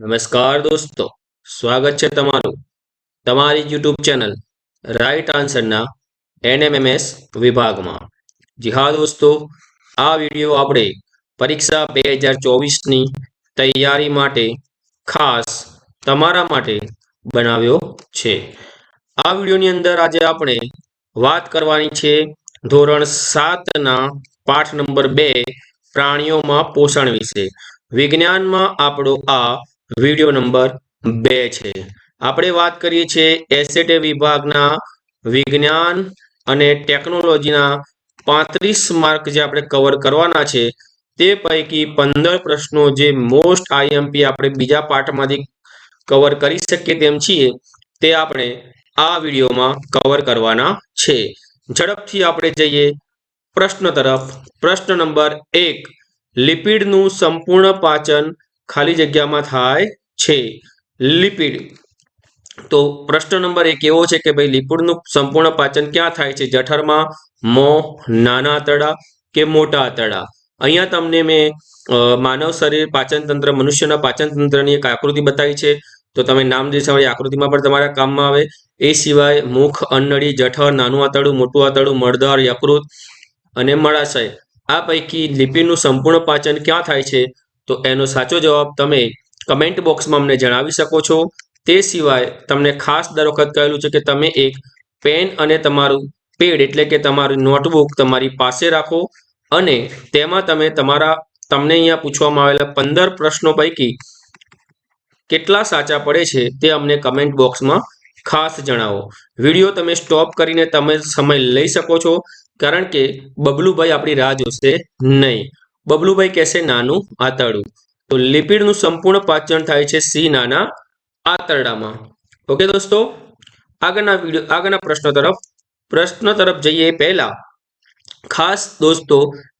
નમસ્કાર દોસ્તો, સ્વાગત છે તમારું તમારી યુટ્યુબ ચેનલ રાઈટ આન્સરના એનએમએમએસ વિભાગમાં. જી હા દોસ્તો, આ વીડિયો આપણે પરીક્ષા બે હજાર ચોવીસની તૈયારી માટે ખાસ તમારા માટે બનાવ્યો છે. આ વિડીયોની અંદર આજે આપણે વાત કરવાની છે ધોરણ સાતના પાઠ નંબર બે પ્રાણીઓમાં પોષણ વિશે. વિજ્ઞાનમાં આપણો આ વીડિયો નંબર બે છે. આપણે વાત કરીએ છીએ એસેટ વિભાગના વિજ્ઞાન અને ટેકનોલોજીના પાંત્રીસ માર્ક જે આપણે કવર કરવાના છે, તે પૈકી પંદર પ્રશ્નો જે મોસ્ટ આઈએમપી આપણે બીજા પાઠમાંથી કવર કરી શકીએ તેમ છીએ, તે આપણે આ વિડીયોમાં કવર કરવાના છે. ઝડપથી આપણે જઈએ પ્રશ્ન તરફ. પ્રશ્ન નંબર એક, લિપિડનું સંપૂર્ણ પાચન ખાલી જગ્યામાં થાય છે. લિપિડ. તો પ્રશ્ન નંબર એક એવો છે કે ભાઈ લિપિડનું સંપૂર્ણ પાચન ક્યાં થાય છે? જઠરમાં, મોં, નાના આંતરડા કે મોટા આંતરડા? અહીંયા તમને મેં માનવ શરીર પાચન તંત્ર, મનુષ્યના પાચન તંત્રની એક આકૃતિ બતાવી છે. તો તમે નામ છે આકૃતિમાં પણ તમારા કામમાં આવે. એ સિવાય મુખ, અન્નળી, જઠર, નાનું આંતરડું, મોટું આંતરડું, મળદર, યકૃત અને મળાશય. આ પૈકી લિપિડનું સંપૂર્ણ પાચન ક્યાં થાય છે? તો એનો સાચો જવાબ તમે કમેન્ટ બોક્સમાં અમને જણાવી શકો છો. તે સિવાય તમને ખાસ દર વખત કહેલું છે કે તમે એક પેન અને તમારું પેડ એટલે કે તમારું નોટબુક તમારી પાસે રાખો અને તેમાં તમે તમારા તમને અહીંયા પૂછવામાં આવેલા પંદર પ્રશ્નો પૈકી કેટલા સાચા પડે છે તે અમને કમેન્ટ બોક્સમાં ખાસ જણાવો. વીડિયો તમે સ્ટોપ કરીને તમે સમય લઈ શકો છો. કારણ કે બબલુભાઈ આપણી રાહ જોશે નહીં. બબલુભાઈ કહેશે નાનું આતરડું. તો લિપિડનું સંપૂર્ણ પાચન થાય છે સી નાના આંતરડામાં. ઓકે દોસ્તો, આગળના વીડિયો, આગળના પ્રશ્નો તરફ, પ્રશ્ન તરફ જઈએ. પહેલા, ખાસ દોસ્તો,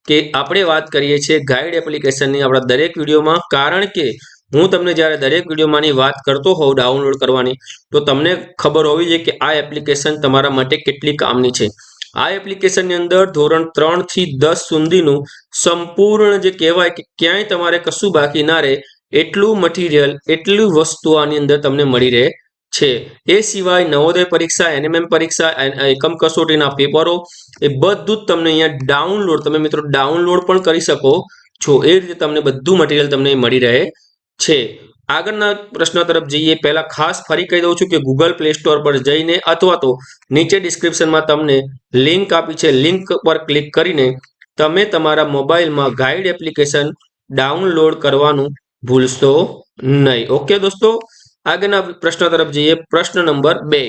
કે આપણે વાત કરીએ છીએ ગાઈડ એપ્લિકેશનની આપણા દરેક વિડીયોમાં, કારણ કે હું તમને જ્યારે દરેક વિડીયોમાંની વાત કરતો હોઉં ડાઉનલોડ કરવાની, તો તમને ખબર હોવી જોઈએ કે આ એપ્લિકેશન તમારા માટે કેટલી કામની છે. આ એપ્લિકેશનની અંદર ધોરણ ત્રણથી દસ સુધીનું સંપૂર્ણ જે કહેવાય કે ક્યાંય તમારે કશું બાકી ના રહે, એટલું મટીરિયલ એટલું વસ્તુ આની અંદર તમને મળી રહે છે. એ સિવાય નવોદય પરીક્ષા એનએમએમ પરીક્ષા એકમ કસોટીના પેપરો, એ બધું જ તમને અહીંયા ડાઉનલોડ તમે મિત્રો ડાઉનલોડ પણ કરી શકો છો. એ રીતે તમને બધું મટીરિયલ તમને મળી રહે છે. આગળના પ્રશ્ન તરફ જઈએ. પહેલા ખાસ ફરી કહી દઉં છું કે ગૂગલ પ્લે સ્ટોર પર જઈને અથવા તો નીચે ડિસ્ક્રિપ્શનમાં તમને લિંક આપી છે. લિંક પર ક્લિક કરીને તમે તમારા મોબાઈલમાં ગાઈડ એપ્લિકેશન ડાઉનલોડ કરવાનું ભૂલશો નહીં. ઓકે દોસ્તો, આગળના પ્રશ્ન તરફ જઈએ. પ્રશ્ન નંબર બે.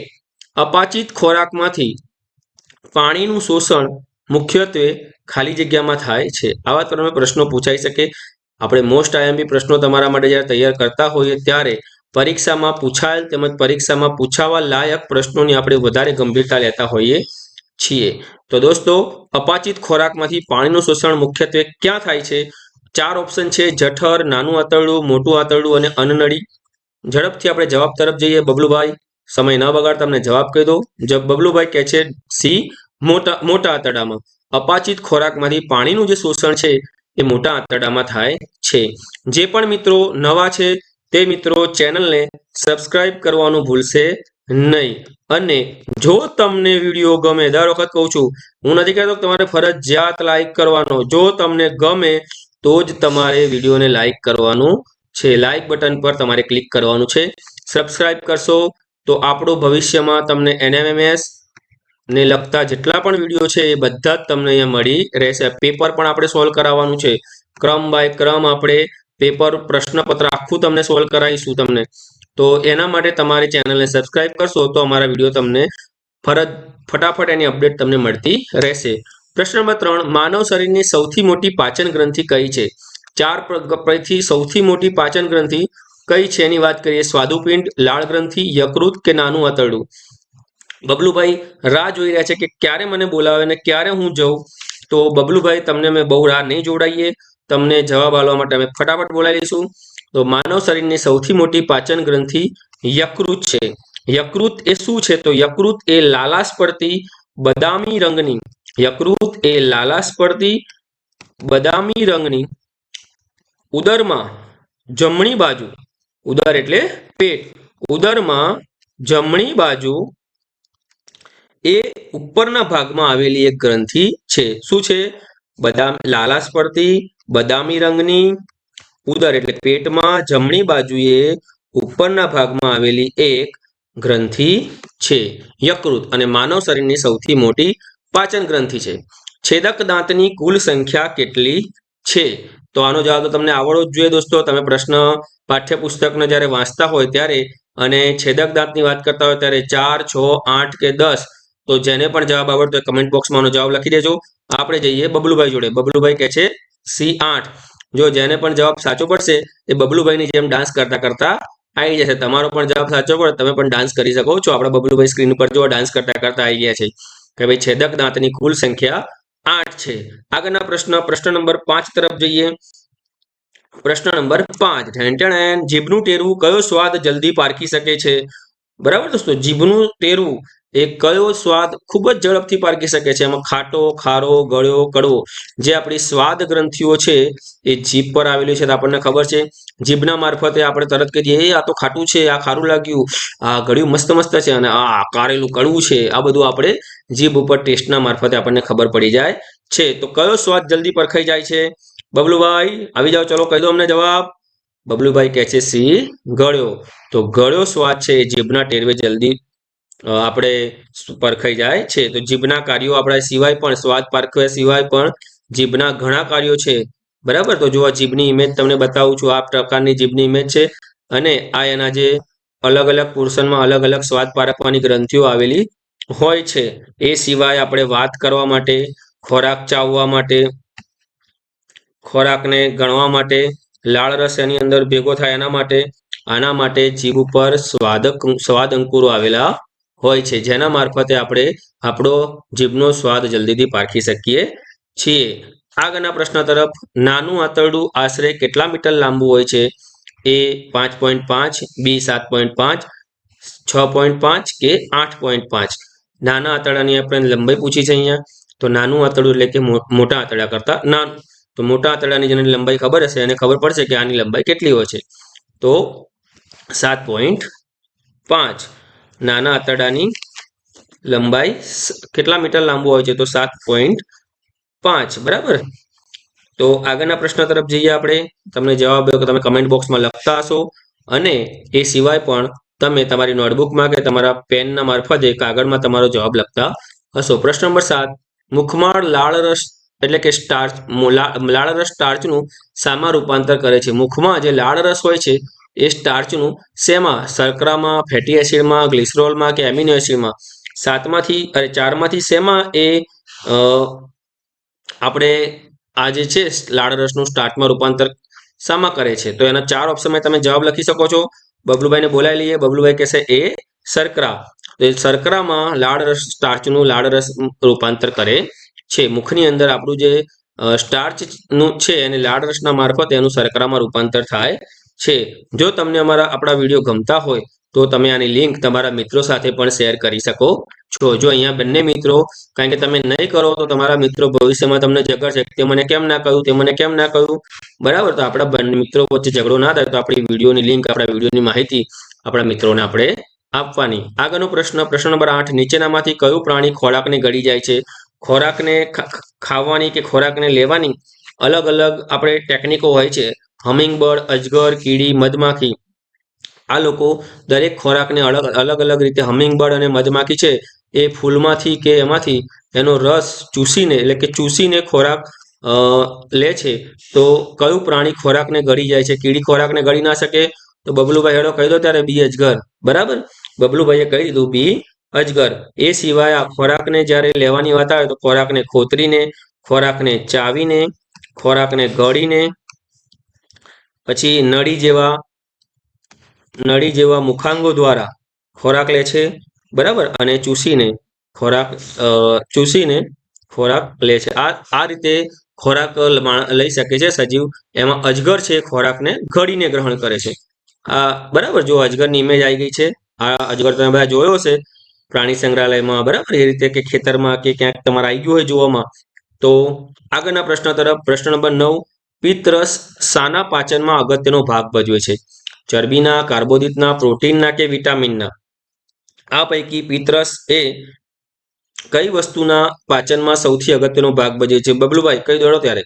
અપાચિત ખોરાકમાંથી પાણીનું શોષણ મુખ્યત્વે ખાલી જગ્યામાં થાય છે. આવા તમને પ્રશ્નો પૂછાઈ શકે. આપણે મોસ્ટ આઈએમપી પ્રશ્નો તમારા માટે જ્યારે તૈયાર કરતા હોઈએ ત્યારે પરીક્ષામાં પૂછાયેલ તેમજ પરીક્ષામાં પૂછાવા લાયક પ્રશ્નોની આપણે વધારે ગંભીરતા લેતા હોઈએ છીએ. તો દોસ્તો, અપાચિત ખોરાકમાંથી પાણીનું શોષણ મુખ્યત્વે ક્યાં થાય છે? ચાર ઓપ્શન છે, જઠર, નાનું આંતરડું, મોટું આંતરડું અને અન્નનળી. ઝડપથી આપણે જવાબ તરફ જઈએ, બબલુભાઈ. સમય ન બગાડ તમને જવાબ કહી દો. બબલુભાઈ કહે છે, સી, મોટા મોટા આંતરડામાં. અપાચિત ખોરાકમાંથી પાણીનું જે શોષણ છે એ મોટા આંતરડામાં થાય છે. જે પણ મિત્રો નવા છે, તે મિત્રો ચેનલને સબસ્ક્રાઇબ કરવાનું ભૂલશે નહીં. અને જો તમને વીડિયો ગમે, દર વખત કહું છું, હું નથી કહેતો તમારે ફરજિયાત લાઈક કરવાનો. જો તમને ગમે, તો જ તમારે વિડીયોને લાઈક કરવાનું છે. લાઈક બટન પર તમારે ક્લિક કરવાનું છે. સબસ્ક્રાઇબ કરશો, તો આપણું ભવિષ્યમાં તમને એનએમએમએસ ને લગતા જેટલા પણ વીડિયો છે એ બધા જ તમને અહીંયા મળી રહેશે. પેપર પણ આપણે સોલ્વ કરાવવાનું છે. ક્રમ બાય ક્રમ આપણે પેપર પ્રશ્નપત્ર આખું તમને સોલ્વ કરાવીશું તમને. તો એના માટે તમારી ચેનલને સબસ્ક્રાઇબ કરશો તો અમારા વીડિયો તમને ફરજ, ફટાફટ એની અપડેટ તમને મળતી રહેશે. પ્રશ્ન નંબર ત્રણ, માનવ શરીરની સૌથી મોટી પાચન ગ્રંથિ કઈ છે? ચાર પૈકી સૌથી મોટી પાચન ગ્રંથિ કઈ છે એની વાત કરીએ? સ્વાદુપિંડ, લાળ ગ્રંથિ, યકૃત કે નાનું આંતરડું બબલુભાઈ રાહ જોઈ રહ્યા છે કે ક્યારે મને બોલાવે ને ક્યારે હું જઉં? તો બબલુભાઈ, તમને મેં બહુ રાહ નહીં જોડાઈએ. તમને જવાબ આપવા માટે અમે ફટાફટ બોલાવી લઈશું તો માનવ શરીરની સૌથી મોટી પાચન ગ્રંથિ યકૃત છે. યકૃત એ શું છે? તો યકૃત એ લાલાશ પડતી બદામી રંગની. યકૃત એ લાલાશ પડતી બદામી રંગની ઉદરમાં જમણી બાજુ. ઉદર એટલે પેટ. ઉદરમાં જમણી બાજુ એ ઉપરના ભાગમાં આવેલી એક ગ્રંથિ છે. શું છે? બદામ લાલાશ પડતી બદામી રંગની ઉદર એટલે પેટમાં જમણી બાજુએ ઉપરના ભાગમાં આવેલી એક ગ્રંથિ છે. યકૃત અને માનવ શરીરની સૌથી મોટી પાચન ગ્રંથિ છે. છેદક દાંતની કુલ સંખ્યા કેટલી છે? તો આનો જવાબ તો તમને આવડવો જ જોઈએ દોસ્તો. તમે પ્રશ્ન પાઠ્યપુસ્તકને જ્યારે વાંચતા હોય ત્યારે અને છેદક દાંતની વાત કરતા હોય ત્યારે ચાર, છ, આઠ કે દસ તો જેને પણ જવાબ આવડતો કમેન્ટ બોક્સમાં જવાબ લખી દેજો. આપણે જઈએ બબલુભાઈ જોડે. બબલુભાઈ કહે છે, સી આઠ. જો જેને પણ જવાબ સાચો પડશે, એ બબલુભાઈની જેમ ડાન્સ કરતા કરતા આવી જશે. તમારો પણ જવાબ સાચો પડે, તમે પણ ડાન્સ કરી શકો છો. આપણા બબલુભાઈ સ્ક્રીન ઉપર જો ડાન્સ કરતા કરતા આવી ગયા છે. કે ભાઈ છેદક દાંતની કુલ સંખ્યા આઠ છે. આગળના પ્રશ્ન પ્રશ્ન નંબર પાંચ તરફ જઈએ. પ્રશ્ન નંબર પાંચ. ઢેન્ટણ જીભનું ટેરવું કયો સ્વાદ જલ્દી પારખી શકે છે? બરાબર દોસ્તો, જીભનું ટેરવું એ કયો સ્વાદ ખૂબ જ ઝડપથી પારખી શકે છે? એમાં ખાટો, ખારો, ગળ્યો, કડવો જે આપણી સ્વાદ ગ્રંથિઓ છે એ જીભ પર આવેલી છે તો આપણને ખબર છે. જીભના મારફતે આપણે તરત કહી દઈએ, એ, આ તો ખાટું છે, આ ખારું લાગ્યું, આ ગળ્યું મસ્ત મસ્ત છે અને આ કારેલું કડવું છે. આ બધું આપણે જીભ ઉપર ટેસ્ટના મારફતે આપણને ખબર પડી જાય છે. તો કયો સ્વાદ જલ્દી પરખાઈ જાય છે? બબલુભાઈ, આવી જાઓ, ચલો કહી દો અમને જવાબ. બબલુભાઈ કહે છે, સી, ગળ્યો. તો ગળ્યો સ્વાદ છે એ જીભના ટેરવે જલ્દી આપણે પરખાઈ જાય છે. તો જીભના કાર્યો આપણા સિવાય પણ, સ્વાદ પારખવા સિવાય પણ જીભના ઘણા કાર્યો છે. બરાબર? તો જો આ જીભની ઇમેજ તમને બતાવું છું, આ પ્રકારની જીભની ઇમેજ છે અને આ એના જે અલગ અલગ પોર્શનમાં અલગ અલગ સ્વાદ પારખવાની ગ્રંથિઓ આવેલી હોય છે. એ સિવાય આપણે વાત કરવા માટે, ખોરાક ચાવવા માટે, ખોરાકને ગણવા માટે, લાળ રસ એની અંદર ભેગો થાય એના માટે, આના માટે જીભ ઉપર સ્વાદક, સ્વાદ અંકુરો આવેલા હોય છે. જેના મારફતે આપણે આપણો જીભનો સ્વાદ જલ્દીથી પારખી શકીએ છીએ. આગળના પ્રશ્ન તરફ, નાનું આંતરડું આશરે કેટલા મીટર લાંબુ હોય છે? એ પાંચ પોઈન્ટ પાંચ, બી સાત પોઈન્ટ પાંચ, છ પોઈન્ટ પાંચ કે આઠ પોઈન્ટ પાંચ? નાના આંતરડાની આપણે લંબાઈ પૂછી છે અહીંયા. તો નાનું આંતરડું એટલે કે મોટા આંતરડા કરતા નાનું. તો મોટા આંતરડાની જેને લંબાઈ ખબર હશે, એને ખબર પડશે કે આની લંબાઈ કેટલી હોય છે. તો સાત પોઈન્ટ પાંચ. નાના આંતરડાની લંબાઈ કેટલા મીટર લાંબુ હોય છે? તો સાત પોઈન્ટ પાંચ, બરાબર? તો આગળના પ્રશ્ન તરફ જઈએ આપણે. તમને જવાબ તમે કમેન્ટ બોક્સમાં લખતા હશો. અને એ સિવાય પણ તમે તમારી નોટબુકમાં કે તમારા પેનના મારફતે કાગળમાં તમારો જવાબ લખતા હશો. પ્રશ્ન નંબર સાત, મુખમાળ લાળ રસ એટલે કે સ્ટાર્ચ લાળ રસ સ્ટાર્ચનું સામાં રૂપાંતર કરે છે. મુખમાં જે લાળ રસ હોય છે એ સ્ટાર્ચનું શેમાં? શર્કરામાં ફેટી એસિડમાં ગ્લિસરોલમાં કે એમિનો એસિડમાં સાતમાંથી અરે ચારમાંથી શેમાં એ આપણે આ જે છે, લાળ રસનું સ્ટાર્ચમાં રૂપાંતર શામાં કરે છે? તો એના ચાર ઓપ્શનમાં તમે જવાબ લખી શકો છો. બબલુભાઈને બોલાવી લઈએ. બબલુભાઈ કહેશે, એ શર્કરા. તો એ શર્કરામાં લાળ રસ સ્ટાર્ચનું લાળ રસ રૂપાંતર કરે છે. મુખની અંદર આપણું જે સ્ટાર્ચનું છે, એને લાળ રસના મારફતે એનું શર્કરામાં રૂપાંતર થાય છે. જો તમને અમારા આપણા વીડિયો ગમતા હોય, તો તમે આની લિંક તમારા મિત્રો સાથે પણ શેર કરી શકો છો. જો અહીંયા બંને મિત્રો, કારણ કે તમે નહીં કરો તો તમારા મિત્રો ભવિષ્યમાં તમને ઝઘડશે તે મને કેમ ના કહ્યું, તે મને કેમ ના કહ્યું? બરાબર, તો આપણા બંને મિત્રો વચ્ચે ઝઘડો ના થાય તો આપણી વિડીયોની લિંક, આપણા વિડીયોની માહિતી આપણા મિત્રોને આપણે આપવાની. આગળનો પ્રશ્ન પ્રશ્ન નંબર આઠ, નીચેનામાંથી કયું પ્રાણી ખોરાકને ગળી જાય છે? ખોરાકને ખાવાની કે ખોરાકને લેવાની અલગ અલગ આપણે ટેકનિકો હોય છે. હમિંગબર્ડ અજગર, કીડી, મધમાખી. આ લોકો દરેક ખોરાકને અલગ અલગ અલગ રીતે હમિંગબર્ડ અને મધમાખી છે. એ ફૂલમાંથી કે એમાંથી એનો રસ ચૂસીને, એટલે કે ચૂસીને ખોરાક લે છે. તો કયું પ્રાણી ખોરાકને ગળી જાય છે? કીડી ખોરાકને ગળી ના શકે? તો બબલુભાઈ હેડો કહી દો ત્યારે બી અજગર. બરાબર? બબલુભાઈએ કહી દીધું બી અજગર. એ સિવાય આ ખોરાકને જ્યારે લેવાની વાત આવે તો ખોરાકને ખોતરીને, ખોરાકને ચાવીને, ખોરાકને ગળીને પછી નળી જેવા નળી જેવા મુખાંગો દ્વારા ખોરાક લે છે, બરાબર? અને ચૂસીને ખોરાક ચૂસીને ખોરાક લે છે. આ આ રીતે ખોરાક લઈ શકે છે સજીવ. એમાં અજગર છે ખોરાકને ઘડીને ગ્રહણ કરે છે. આ, બરાબર? જો અજગરની ઇમેજ આવી ગઈ છે, આ અજગર તમે બધા જોયો છે પ્રાણી સંગ્રહાલયમાં, બરાબર? એ રીતે કે ખેતરમાં કે ક્યાંક તમારે આવી ગયું હોય જોવામાં, તો આગળના પ્રશ્ન તરફ, પ્રશ્ન નંબર નવ પિત્તરસ સાના પાચનમાં અગત્યનો ભાગ ભજવે છે. ચરબીના, કાર્બોદિતના, પ્રોટીનના કે વિટામિનના. આ પૈકી પિત્તરસ એ કઈ વસ્તુના પાચનમાં સૌથી અગત્યનો ભાગ ભજવે છે? બબલુભાઈ કઈ દોડો ત્યારે.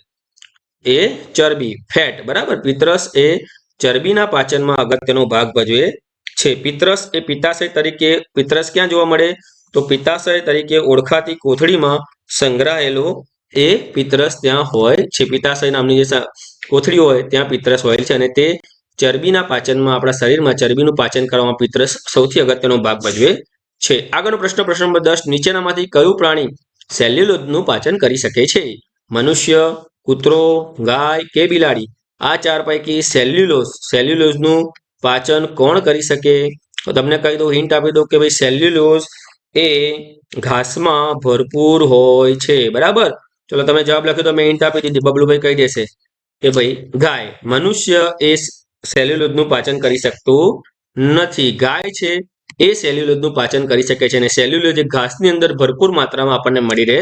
એ ચરબી, ફેટ, બરાબર? પિત્રસ એ ચરબીના પાચનમાં અગત્યનો ભાગ ભજવે છે. પિત્તરસ એ પિત્તાશય તરીકે પિત્તરસ ક્યાં જોવા મળે? તો પિત્તાશય તરીકે ઓળખાતી કોથળીમાં સંગ્રહાયેલો એ પિતરસ ત્યાં હોય છે પિત્તાશય નામની જે કોથળી હોય, ત્યાં પિત્તરસ હોય છે અને તે ચરબીના પાચનમાં આપણા શરીરમાં ચરબીનું પાચન કરવામાં પિત્રસ સૌથી અગત્યનો ભાગ ભજવે છે. આગળનો પ્રશ્ન પ્રશ્ન નંબર દસ, નીચેનામાંથી કયું પ્રાણી સેલ્યુલોઝનું પાચન કરી શકે છે? મનુષ્ય, કૂતરો, ગાય કે બિલાડી? આ ચાર પૈકી સેલ્યુલોઝ, સેલ્યુલોઝનું પાચન કોણ કરી શકે? તો તમને કહી દઉં હિન્ટ આપી દઉં કે ભાઈ, સેલ્યુલોઝ એ ઘાસમાં ભરપૂર હોય છે. બરાબર? ચલો, તમે જવાબ લખ્યો તો મેં ઇન્ટ આપી દીધી. બબલુભાઈ કહી દેશે કે ભાઈ, ગાય, મનુષ્ય એ સેલ્યુલોઝનું પાચન કરી શકતું નથી. ગાય છે એ સેલ્યુલોઝનું પાચન કરી શકે છે અને સેલ્યુલોઝ એ ઘાસની અંદર ભરપૂર માત્રામાં આપણને મળી રહે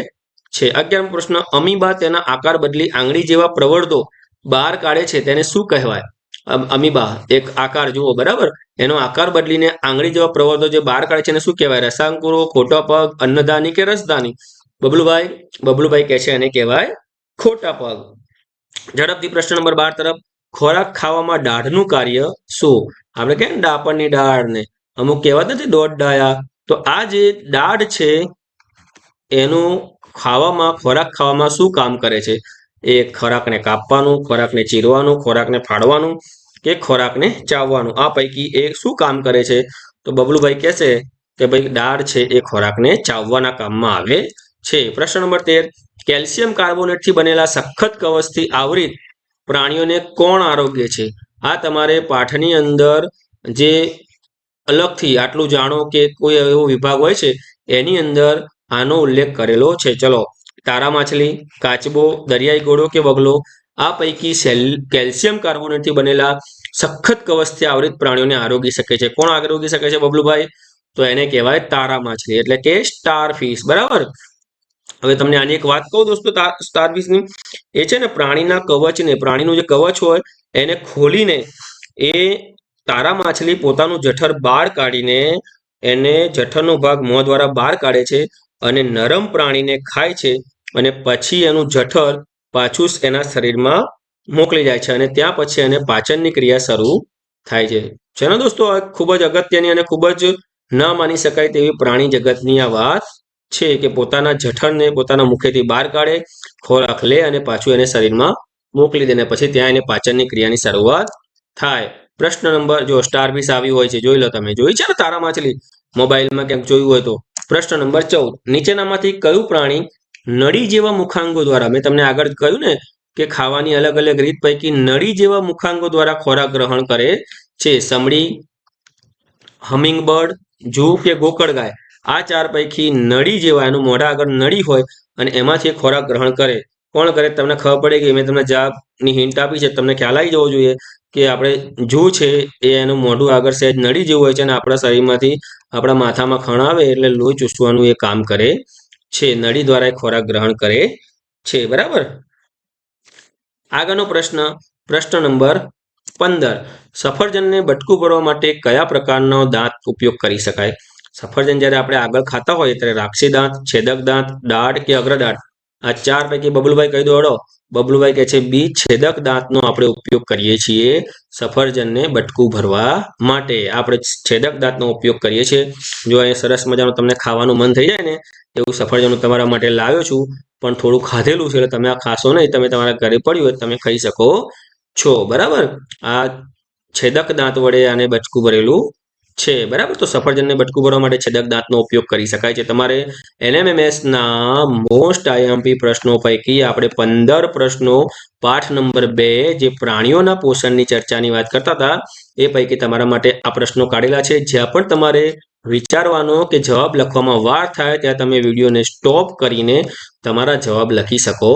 છે. અગિયારમો પ્રશ્ન, અમીબા તેના આકાર બદલી આંગળી જેવા પ્રવર્ધો બહાર કાઢે છે તેને શું કહેવાય? અમીબા, એક આકાર જુઓ, બરાબર? એનો આકાર બદલીને આંગળી જેવા પ્રવર્ધો જે બહાર કાઢે છે એને શું કહેવાય? રસાંકુરો, ખોટા પગ, અન્નદાની કે રસદાની? બબલુભાઈ બબલુભાઈ કહે છે એને કહેવાય, ખોટા પગ. ઝડપથી પ્રશ્ન નંબર બાર તરફ, ખોરાક ખાવામાં દાઢનું કાર્ય શું? આપણે કેમ ડાપણની દાઢને અમુક કહેવાત નથી દોઢ ડાયા. તો આ જે દાઢ છે, એનું ખાવામાં, ખોરાક ખાવામાં શું કામ કરે છે? એ ખોરાકને કાપવાનું, ખોરાકને ચીરવાનું, ખોરાકને ફાડવાનું કે ખોરાકને ચાવવાનું. આ પૈકી એ શું કામ કરે છે? તો બબલુભાઈ કહેશે કે ભાઈ દાળ છે એ ખોરાકને ચાવવાના કામમાં આવે છે. પ્રશ્ન નંબર તેર. કેલ્શિયમ કાર્બોનેટથી બનેલા સખત કવચથી આવરિત પ્રાણીઓને કોણ આરોગ્ય છે? આ તમારે પાઠની અંદર જે અલગથી આટલું જાણો કે કોઈ એવો વિભાગ હોય છે, એની અંદર આનો ઉલ્લેખ કરેલો છે. ચલો, તારા માછલી, કાચબો, દરિયાઈ ઘોડો કે બગલો આ પૈકી સેલ, કેલ્શિયમ કાર્બોનેટથી બનેલા સખત કવચથી આવરિત પ્રાણીઓને આરોગી શકે છે. કોણ આરોગી શકે છે બબલુભાઈ? તો એને કહેવાય તારા માછલી. એટલે કે સ્ટાર ફિશ બરાબર? હવે તમને આની એક વાત કહું દોસ્તો સ્ટાર એ છે ને પ્રાણીના કવચને પ્રાણીનું જે કવચ હોય, એને ખોલીને એ તારા માછલી પોતાનું જઠર બહાર કાઢીને એને જઠરનો ભાગ મોં દ્વારા બહાર કાઢે છે અને નરમ પ્રાણીને ખાય છે અને પછી એનું જઠર પાછું એના શરીરમાં મોકલી જાય છે અને ત્યાં પછી એને પાચનની ક્રિયા શરૂ થાય છે. છે ને દોસ્તો ખૂબ જ અગત્યની અને ખૂબ જ ન માની શકાય તેવી પ્રાણી જગતની આ વાત છે કે પોતાના જઠરને પોતાના મુખેથી બહાર કાઢે, ખોરાક લે અને પાછું એને શરીરમાં મોકલી દે પછી ત્યાં એને પાચનની ક્રિયાની શરૂઆત થાય. પ્રશ્ન નંબર, જો સ્ટાર આવી હોય છે, જોઈ લો તમે. જોઈ છે ને તારા માછલી? મોબાઈલમાં ક્યાંક જોયું હોય તો. પ્રશ્ન નંબર ચૌદ. નીચેનામાંથી કયું પ્રાણી નળી જેવા મુખાંગો દ્વારા, મેં તમને આગળ કહ્યું ને કે ખાવાની અલગ અલગ રીત પૈકી નળી જેવા મુખાંગો દ્વારા ખોરાક ગ્રહણ કરે છે. સમડી, હમિંગબર્ડ જૂ કે ગોકળ ગાય આ ચાર પૈકી નળી જેવા, એનું મોઢા આગળ નળી હોય અને એમાંથી ખોરાક ગ્રહણ કરે. કોણ કરે? તમને ખબર પડે કે મેં તમને જવાબની હિન્ટ આપી છે, તમને ખ્યાલ આવી જવો જોઈએ કે આપણે જૂ છે એ એનું મોઢું આગળ સહેજ નળી જેવું હોય છે અને આપણા શરીરમાંથી આપણા માથામાં ખણાવે એટલે લોહી ચૂસવાનું એ કામ કરે છે. નળી દ્વારા ખોરાક ગ્રહણ કરે છે. બરાબર? આગળનો પ્રશ્ન પ્રશ્ન નંબર પંદર. સફરજનને બટકું ભરવા માટે કયા પ્રકારનો દાંત ઉપયોગ કરી શકાય? સફરજન જ્યારે આપણે આગળ ખાતા હોઈએ ત્યારે રાક્ષી દાંત, છેદક દાંત, દાઢ કે અગ્રદાંત આ ચાર પૈકી બબલુભાઈ કહી દોડો બબલુભાઈ કહે છે, બી છેદક દાંતનો આપણે ઉપયોગ કરીએ છીએ સફરજનને બટકું ભરવા માટે. આપણે છેદક દાંતનો ઉપયોગ કરીએ છીએ. જો અહીંયા સરસ મજાનું તમને ખાવાનું મન થઈ જાય ને, એવું સફરજન તમારા માટે લાવ્યો છું, પણ થોડું ખાધેલું છે એટલે તમે આ ખાશો નહીં. તમે તમારા ઘરે પડ્યું હોય તમે ખાઈ શકો છો. બરાબર? આ છેદક દાંત વડે આને બચકું ભરેલું છે, બરાબર? તો સફરજનને બટકું ભરવા માટે છેદક દાંતનો ઉપયોગ કરી શકાય છે. તમારે એનએમએમએસના મોસ્ટ આઈએમપી પ્રશ્નો પૈકી આપણે પંદર પ્રશ્નો પાઠ નંબર બે જે પ્રાણીઓના પોષણની ચર્ચાની વાત કરતા હતા, એ પૈકી તમારા માટે આ પ્રશ્નો કાઢેલા છે. જ્યાં પણ તમારે વિચારવાનો કે જવાબ લખવામાં વાર થાય, ત્યાં તમે વિડીયોને સ્ટોપ કરીને તમારા જવાબ લખી શકો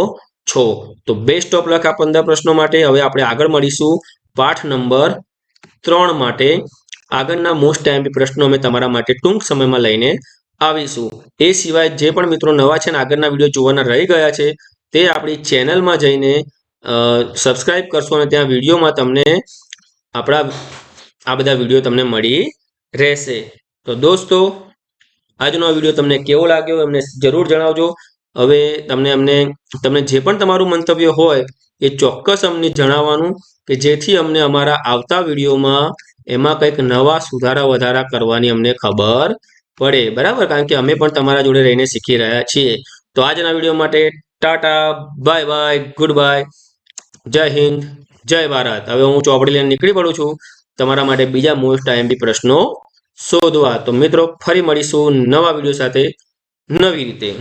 છો. તો બે સ્ટોપ આ પંદર પ્રશ્નો માટે. હવે આપણે આગળ મળીશું પાઠ નંબર ત્રણ માટે. આગળના મોસ્ટ ટાઈમ પ્રશ્નો અમે તમારા માટે ટૂંક સમયમાં લઈને આવીશું. એ સિવાય જે પણ મિત્રો નવા છે ને આગળના વીડિયો જોવાના રહી ગયા છે, તે આપણી ચેનલમાં જઈને સબસ્ક્રાઈબ કરશો અને ત્યાં વિડીયોમાં તમને આપણા, આ બધા વીડિયો તમને મળી રહેશે. તો દોસ્તો, આજનો આ વીડિયો તમને કેવો લાગ્યો એમને જરૂર જણાવજો. હવે તમને અમને, તમને જે પણ તમારું મંતવ્ય હોય, એ ચોક્કસ અમને જણાવવાનું કે જેથી અમને અમારા આવતા વિડીયોમાં એમાં કંઈક નવા સુધારા વધારા કરવાની અમને ખબર પડે. બરાબર? કારણ કે અમે પણ તમારા જોડે રહીને શીખી રહ્યા છીએ. તો આજના વીડિયો માટે tata, bye bye, good bye. Jai Hind, Jai Bharat. હવે હું ચોપડી લઈને નીકળી પડું છું. તમારા માટે બીજા મોસ્ટ આઈએમપી પ્રશ્નો શોધવા. તો મિત્રો, ફરી મળીશું નવા વીડિયો સાથે નવી રીતે.